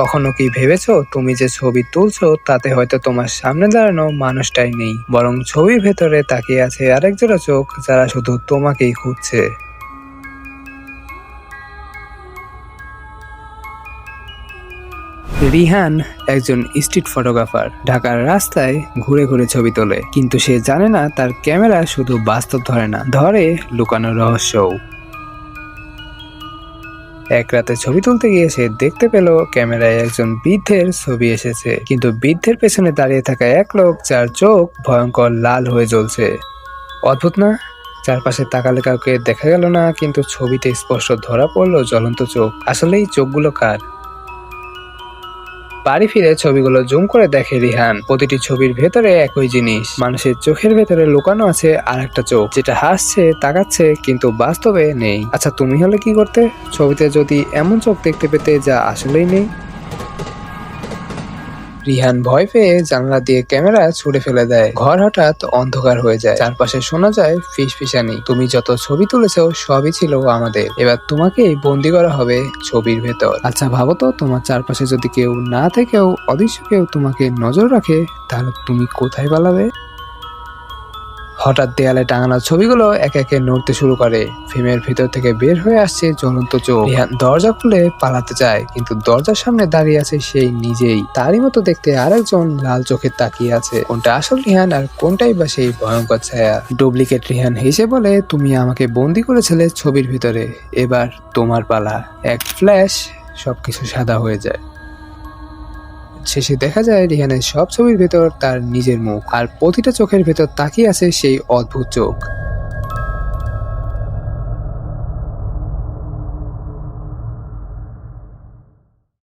কখনো কি ভেবেছো? তুমি যে ছবি তুলছো, তাতে হয়তো তোমার সামনে দাঁড়ানো মানুষটাই নেই। বরং ছবির ভেতরে তাকিয়ে আছে আরেক জোড়া চোখ, যারা শুধু তোমাকেই খুঁজছে। রিহান একজন স্ট্রিট ফটোগ্রাফার। ঢাকার রাস্তায় ঘুরে ঘুরে ছবি তোলে। কিন্তু সে জানে না তার ক্যামেরা শুধু বাস্তব ধরে না, ধরে লুকানো রহস্যও। এক রাতে ছবি তুলতে গিয়েছে দেখতে পেল ক্যামেরায় একজন বৃদ্ধের ছবি এসেছে। কিন্তু বৃদ্ধের পেছনে দাঁড়িয়ে থাকা এক লোক, যার চোখ ভয়ঙ্কর লাল হয়ে জ্বলছে। অদ্ভুত না? চারপাশে তাকালে কাউকে দেখা গেল না, কিন্তু ছবিতে স্পষ্ট ধরা পড়ল জ্বলন্ত চোখ। আসলেই চোখগুলো কার? বাড়ি ফিরে ছবিগুলো জুম করে দেখে রিহান। প্রতিটি ছবির ভেতরে একই জিনিস। মানুষের চোখের ভেতরে লুকানো আছে আর একটা চোখ, যেটা হাসছে, তাকাচ্ছে, কিন্তু বাস্তবে নেই। আচ্ছা তুমি হলে কি করতে? ছবিতে যদি এমন চোখ দেখতে পেতে যা আসলেই নেই। রিহান ভয় পেয়ে জানলা দিয়ে ক্যামেরা ছুড়ে ফেলে দেয়। ঘর হঠাৎ অন্ধকার হয়ে যায়। চারপাশে শোনা যায় ফিস ফিসানি তুমি যত ছবি তুলেছ, সবই ছিল আমাদের। এবার তোমাকে বন্দি করা হবে ছবির ভেতর। আচ্ছা ভাবো তো, তোমার চারপাশে যদি কেউ না থেকেও অদৃশ্য কেউ তোমাকে নজর রাখে, তাহলে তুমি কোথায় পালাবে? হঠাৎ দেয়ালে টাঙানো ছবিগুলো একে একে নড়তে শুরু করে। ফিল্মের ভিতর থেকে বের হয়ে আসছে জ্বলন্ত চোখ। রিহান দরজা খুলে পালাতে চায়, কিন্তু দরজার সামনে দাঁড়িয়ে আছে সেই নিজেই। তারই মতো দেখতে আরেকজন লাল চোখে তাকিয়ে আছে। কোনটা আসল রিহান আর কোনটাই বা সেই ভয়ঙ্কর ছায়া? ডুপ্লিকেট রিহান হেসে বলে, তুমি আমাকে বন্দি করেছিলে ছবির ভিতরে। এবার তোমার পালা। এক ফ্ল্যাশ সবকিছু সাদা হয়ে যায়। শেষে দেখা যায় রিহানের সব ছবির ভেতর তার নিজের মুখ, আর প্রতিটা চোখের ভেতর তাকিয়ে আছে সেই অদ্ভুত চোখ।